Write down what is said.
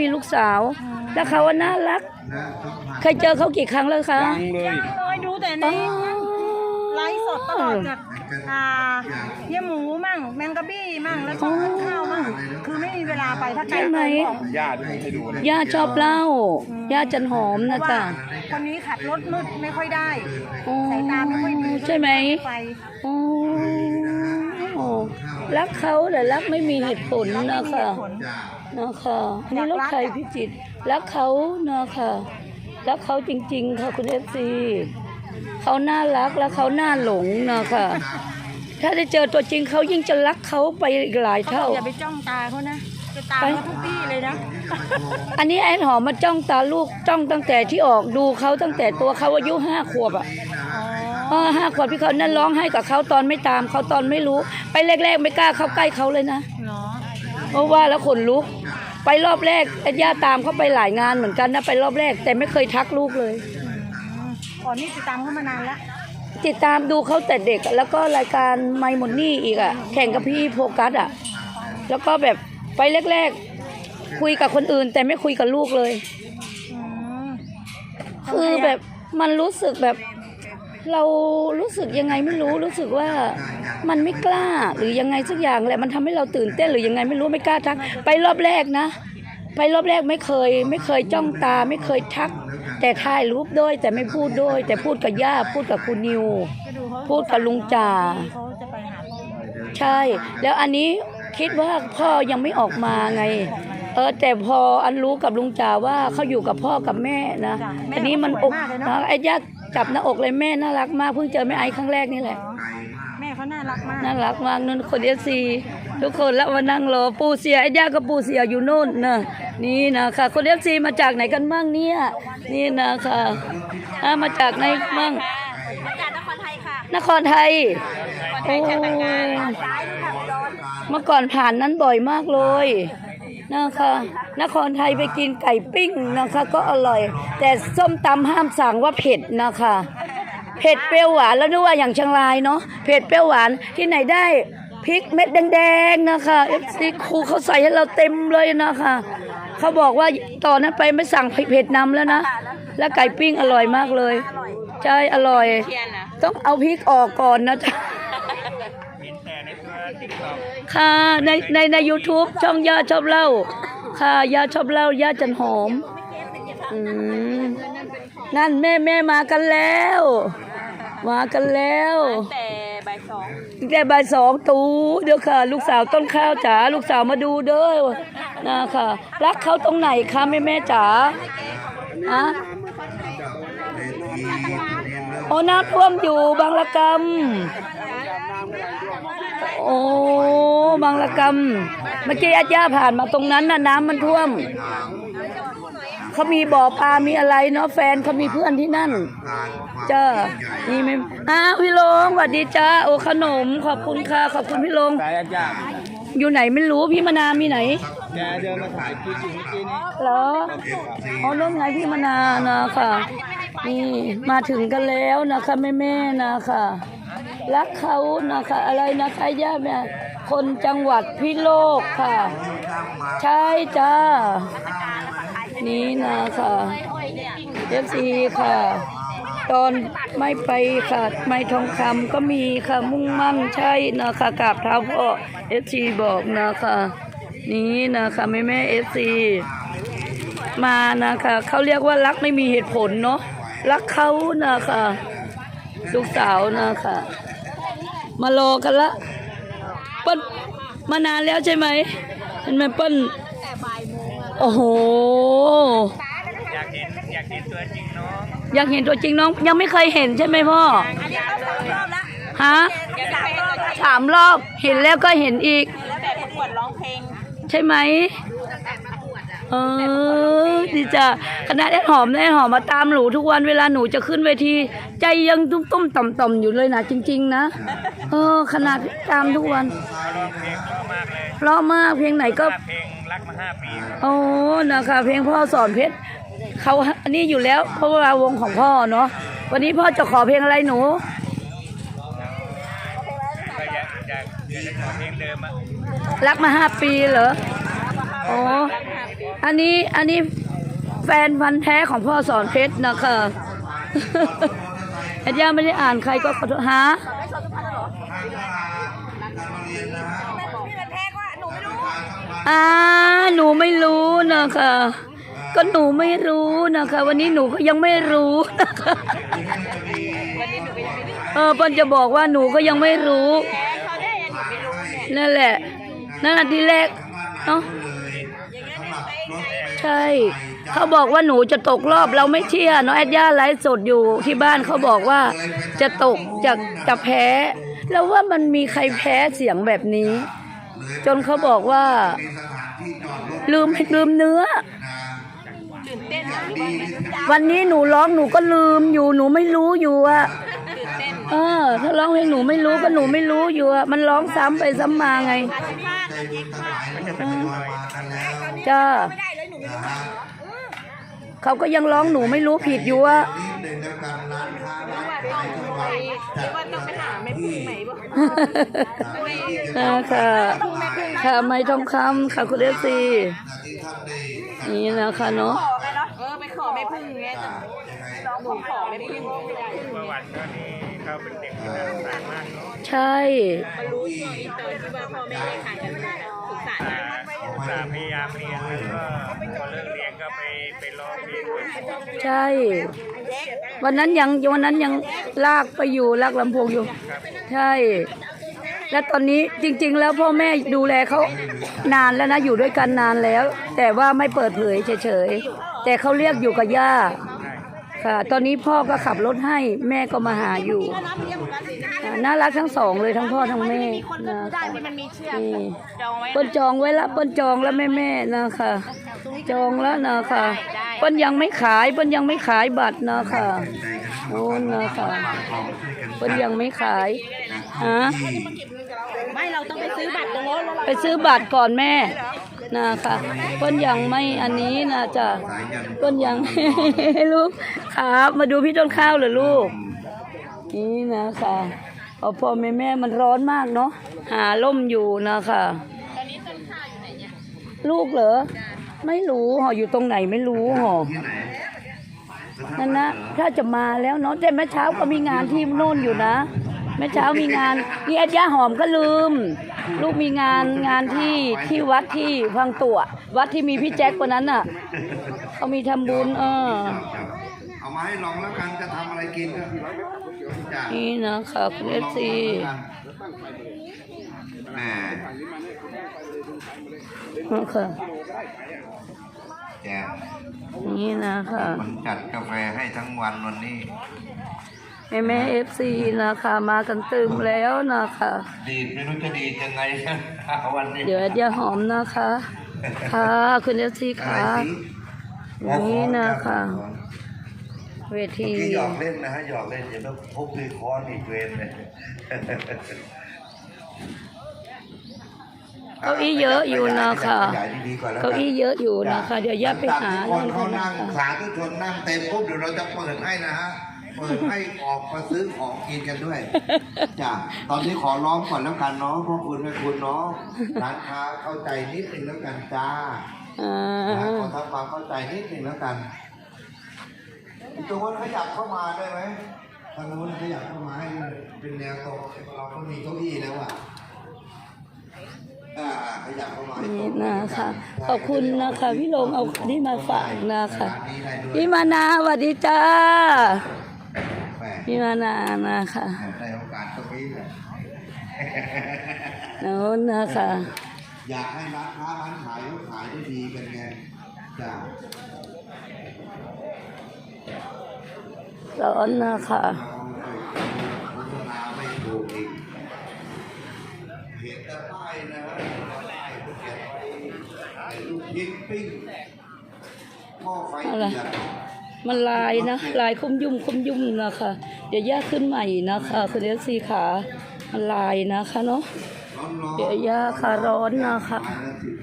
มีลูกสาว แล้วเขาว่าน่ารัก เคยเจอเขากี่ครั้งแล้วคะยังเลยเคยดูแต่ในไลฟ์สดตลอดจากอ่าเยี่ยหมูมั่งแมงกะบี้มั่งแล้วก็ข้าวมั่งคือไม่มีเวลาไปถ้าไกลใช่ไหมของญาติให้ดูนะย่าชอบเล่าย่าจันหอมนะว่าจ๊ะคนนี้ขับรถมืดไม่ค่อยได้อ๋อสายตาไม่ค่อยดีใช่ไหมไปอ๋อรักเขาแต่รักไม่มีเหตุผลนะคะผล นะคะอันนี้รถใครพิจิตรรักเขานะคะรักเขาจริง ๆ ค่ะคุณเอฟซีเขาน่ารักและเขาน่าหลงนะคะถ้าได้เจอตัวจริงเขายิ่งจะรักเขาไปอีกหลายเขาบอเท่ากอย่าไปจ้องตาเขานะจะตามไปเขาทุกที่เลยนะ อันนี้แอนหอมมาจ้องตาลูกจ้องตั้งแต่ที่ออกดูเขาตั้งแต่ตัวเขาอายุห้าขวบอะอ๋อเออห้าขวบพี่เขานั่นร้องให้กับเขาตอนไม่ตามเขาตอนไม่รู้ ไปแรก ๆ ไม่กล้าเข้าใกล้เขาเลยนะ เหรอเพราะว่าแล้วขนลุก ไปรอบแรกไอ้ย่าตามเขาไปหลายงานเหมือนกันนะไปรอบแรก แต่ไม่เคยทักลูกเลยอืมอ๋อนี่ติดตามเขามานานแล้วติดตามดูเขาแต่เด็กอะแล้วก็รายการไมมอนนี่อีกอะแข่งกับพี่โฟกัสอะแล้วก็แบบไปแรกๆ คุยกับคนอื่น แต่ไม่คุยกับลูกเลยอืมคือแบบมันรู้สึกแบบ เรารู้สึกยังไงไม่รู้รู้สึกว่ามันไม่กล้าหรือยังไงสักอย่างแหละมันทำให้เราตื่นเต้นหรือยังไงไม่รู้ไม่กล้าทัก ไปรอบแรกนะ ไปรอบแรกไม่เคย ไม่เคยจ้องตาไม่เคยทัก แต่ถ่ายรูปด้วยแต่ไม่พูดด้วย แต่พูดกับย่าพูดกับคุณนิวก็ดูเขาพูดกับลุงจ่าเขาจะไปหาพ่อใช่ แล้วอันนี้คิดว่าพ่อยังไม่ออกมาไง เออแต่พออันรู้กับลุงจ่าว่าเขาอยู่กับพ่อกับแม่นะอันนี้มันอกนะไอ้ยักษ์ จับหน้าอกเลยแม่น่ารักมากเพิ่งเจอแม่ไอ้ครั้งแรกนี่แหละอ๋อแม่เขาน่ารักมาก น่ารักมากนั่นคนเอซีทุกคนแล้วมานั่งรอปูเสียไอ้ย่ากับปูเสียอยู่โน่นนะนี่นะคะคนเอฟซีมาจากไหนกันบ้างเนี่ยนี่นะคะอ่ามาจากไหนบ้างมาจากนครไทยค่ะ นครไทยโอ้ซ้ายนี่ค่ะอุดรเมื่อก่อนผ่านนั้นบ่อยมากเลย นะคะ นครไทยไปกินไก่ปิ้งนะคะ ก็อร่อย แต่ส้มตำห้ามสั่งว่าเผ็ดนะคะ เผ็ดเปรี้ยวหวานแล้วนึกว่าอย่างเชียงรายเนาะเผ็ดเปรี้ยวหวานที่ไหนได้พริกเม็ดแดงๆนะคะเอฟซีครูเขาใส่ให้เราเต็มเลยนะคะเขาบอกว่าตอนนั้นไปไม่สั่งเผ็ดนำแล้วนะ แล้วไก่ปิ้งอร่อยมากเลย ใช่อร่อย ต้องเอาพริกออกก่อนนะจ๊ะ ค่ะในในใน YouTube ช่องย่าชอบเล่า ค่ะย่าชอบเล่าย่าจันหอมอืมนั่นแม่แม่มากันแล้ว มากันแล้วแต่บ่ายสองแต่บ่ายสองตูเดี๋ยวค่ะ ลูกสาวต้นข้าวจ๋าลูกสาวมาดูเด้อนะค่ะ รักเขาตรงไหนคะแม่แม่จ๋าอะโอ้น้ำท่วมอยู่บางละกำ โอ้บางละกำเมื่อกี้อาญาผ่านมาตรงนั้นน่ะน้ำมันท่วม เขามีบ่อปลา มีอะไรเนาะแฟนเขามีเพื่อนที่นั่นจ้านี่ไม่อ้าวพี่ลงสวัสดีจ้าโอ้ขนมขอบคุณค่ะขอบคุณพี่ลงสายญาติอยู่ไหนไม่รู้พี่มนามีไหนแกเดินมาถ่ายคลิปอยู่เมื่อกี้นี้เหรออ๋อน้องไงพี่มนานะค่ะ นี่มาถึงกันแล้วนะคะแม่แม่ๆนะคะ รักเขานะคะ อะไรนะคะญาติเนี่ยคนจังหวัดพิโลกค่ะ ใช่จ้า นี่นะคะเอฟซีค่ะ ตอนไม่ไปค่ะไม่ทองคำก็มีค่ะมุ่งมั่นใช่นะคะกราบเท้าพ่อเอฟซีบอกนะคะ นี่นะคะแม่แม่เอฟซีมานะคะเขาเรียกว่ารักไม่มีเหตุผลเนาะรักเขานะคะลูกสาวนะคะ มารอกันละเปิ้ลมานานแล้วใช่ไหมเห็นไหมเปิ้ลโอ้โห อยากเห็นอยากเห็นตัวจริงน้องอยากเห็นตัวจริงน้อง ยังไม่เคยเห็นใช่ไหมพ่ออันนี้เขาสามรอบแล้วฮะสามรอบแล้วสามรอบเห็นแล้วก็เห็นอีกแล้วแบบประกวดร้องเพลง ใช่ไหม เออดีจ้ะขณะแอนหอมแอนหอมมาตามหนูทุกวันเวลาหนูจะขึ้นเวที ใจยังตุ้มตุ้มต่อมต่อมๆอยู่เลยนะจริง ๆ นะเออขนาดตามทุกวันร้องเพลงเพราะมากเลยเพราะมากเพลงไหนก็เพลงรักมาห้าปีโอ้นะคะเพลงพ่อสอนเพชรเขาอันนี้อยู่แล้วเพราะว่าวงของพ่อเนาะวันนี้พ่อจะขอเพลงอะไรหนูก็อยากอยากอยากจะขอเพลงเดิมอะรักมาห้าปีเหรอโอ้ อันนี้อันนี้แฟนพันธ์แท้ของพ่อสอนเพชรนะคะแอดย่าไม่ได้อ่านใครก็ขอโทษฮะพี่มันแพ้ว่าหนูไม่รู้อ่าหนูไม่รู้นะคะ ก็หนูไม่รู้นะคะ วันนี้หนูก็ยังไม่รู้นะคะเออเปิ้ลจะบอกว่าหนูก็ยังไม่รู้เขาได้ยังหนูไม่รู้เนี่ยนั่นแหละนั่นแหละทีแรกเนาะ ใช่ เขาบอกว่าหนูจะตกรอบเราไม่เชื่อเนาะแอดย่าไลฟ์สดอยู่ที่บ้านเขาบอกว่าจะตกจะจะแพ้ แล้วว่ามันมีใครแพ้เสียงแบบนี้ จนเขาบอกว่า ลืมลืมเนื้อ วันนี้หนูร้องหนูก็ลืมอยู่ หนูไม่รู้อยู่อะเออ ถ้าร้องเพลงหนูไม่รู้ก็หนูไม่รู้อยู่อะมันร้องซ้ำไปซ้ำมาไง เออจ้า ไม่ได้เลยหนูไม่รู้เขาก็ยังร้องหนูไม่รู้ผิดอยู่อะว่าต้องไปหาแม่พึ่งไหนบ่นะคะค่ะไม่ทองคำค่ะคุณเอฟซีนี่นะคะเนาะขอกันเนาะเออไปขอแม่พึ่งไงแต่หนูขอแม่พึ่งไม่ได้ประวัติก็นี่เขาเป็นเด็กที่น่าสงสารมากเนาะ ใช่ มารู้ช่วงอินเตอร์ที่ว่าพ่อแม่แยกทางกันไม่ได้สงสารอ่าอุตส่าห์พยายามเรียนแล้วก็พอเลิกเรียนก็ไปไปร้องเพลงด้วยใช่ วันนั้นยังวันนั้นยังลากไปอยู่ลากลำโพงอยู่ ใช่ และตอนนี้จริง ๆ แล้วพ่อแม่ดูแลเขานานแล้วนะอยู่ด้วยกันนานแล้ว แต่ว่าไม่เปิดเผยเฉยๆแต่เขาเรียกอยู่กับย่าค่ะ ตอนนี้พ่อก็ขับรถให้แม่ก็มาหาอยู่อ่า น่ารักทั้งสองเลยทั้งพ่อทั้งแม่นะคะที่มันมีเชือกนี่จองไว้เปิ้นจองไว้ละเปิ้นจองแล้วแม่แม่ๆนะคะ จองแล้วนะคะเปิ้นยังไม่ขายเปิ้นยังไม่ขายบัตรนะคะโน่นนะคะเปิ้นยังไม่ขายฮะไม่เราต้องไปซื้อบัตรตรงโน้นแล้วไปซื้อบัตรก่อนแม่นะคะเปิ้นยังไม่อันนี้นะจ๊ะเปิ้นยัง ลูกครับ มาดูพี่ต้นข้าวเหรอลูก นี่นะคะเอาพ่อแม่แม่มันร้อนมากเนาะหาล่มอยู่นะคะลูกเหรอ ไม่รู้หออยู่ตรงไหนไม่รู้หอนั่นนะถ้าจะมาแล้วเนาะแต่เมื่อเช้าก็มีงานที่โน่นอยู่นะเมื่อเช้ามีงานนี่อาจารย์หอมก็ลืม ลูกมีงานงานที่ที่วัดที่พังตัว วัดที่มีพี่แจ็คคนนั้นน่ะเขามีทำบุญเออเอามาให้ลองแล้วกันจะทำอะไรกินก็ นี่นะคะคุณเอฟซีแหมนะคะแจกนี่นะคะมันจัดกาแฟให้ทั้งวันวันนี้แม่แม่เอฟซีนะคะ มากันตึมแล้วนะคะ ดีดไม่รู้จะดีดยังไงวันนี้ เดี๋ยวเดี๋ยวหอมนะคะ ค่ะ คุณเอฟซีอะไรค่ะสินี่นะคะ เวทีที่หยอกเล่นนะฮะหยอกเล่นอย่าต้องทุบด้วยค้อนอีกเวรเลยเก้าอี้เยอะอยู่นะคะขยายดีๆก่อนแล้วนเก้าอี้เยอะอยู่นะคะเดี๋ยวย่าไปหาคนนเขานนั่งนะคะสาธุชนนั่งเต็มปุ๊บเดี๋ยวเราจะเปิดให้นะฮะเปิดให้ออกมาซื้อของกินกันด้วยจ้ะตอนนี้ขอร้องก่อนแล้วกันเนาะเพราะคุณแม่คุณเนาะร้านค้าเข้าใจนิดนึงแล้วกันจ้าอ่านะขอทำความเข้าใจนิดนึงแล้วกัน ตรงนู้นขยับเข้ามาได้ไหมทางนู้นขยับเข้ามาให้เป็นแนวตรงเราก็มีเก้าอี้แล้วอะอ่าขยับเข้ามาให้ตรนี่งนะคะ ขอบคุณนะคะ พี่ลงเอานี่มาฝากนะคะร้านนี้ได้ด้วยพี่มานาสวัสดีจ้าแหมพี่มานานะคะได้โอกาสตรงนี้เลยโน้นนะคะอยากให้ร้านค้าร้านขายเขาขายได้ดีกันไงจ้ะ ร้อนนะคะโฆษณาไม่ถูกอีกเห็นแต่ป้ายนะไว้ไอ้ลูกชิ้นปิ้งหม้อไฟอะไรมันลายนะ ลายคุ้มยุ่มคุ้มยุ่มนะคะ เดี๋ยวย่าขึ้นใหม่นะคะคุณเอซีขา มันลายนะคะเนาะ เดี๋ยวย่าค่ะร้อนนะคะอันละ